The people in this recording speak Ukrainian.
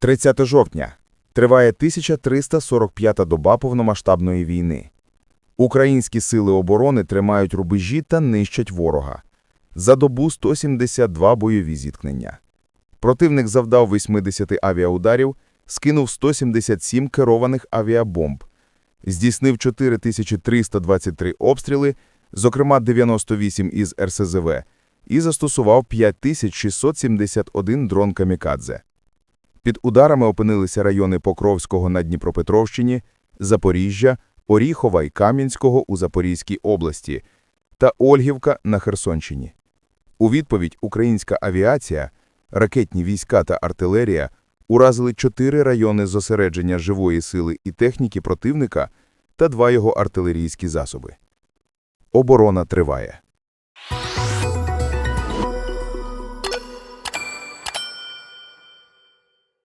30 жовтня. Триває 1345-та доба повномасштабної війни. Українські сили оборони тримають рубежі та нищать ворога. За добу 172 бойові зіткнення. Противник завдав 80 авіаударів, скинув 177 керованих авіабомб, здійснив 4323 обстріли, зокрема 98 із РСЗВ, і застосував 5671 дрон «Камікадзе». Під ударами опинилися райони Покровського на Дніпропетровщині, Запоріжжя, Оріхова і Кам'янського у Запорізькій області та Ольгівка на Херсонщині. У відповідь українська авіація, ракетні війська та артилерія уразили чотири райони зосередження живої сили і техніки противника та два його артилерійські засоби. Оборона триває.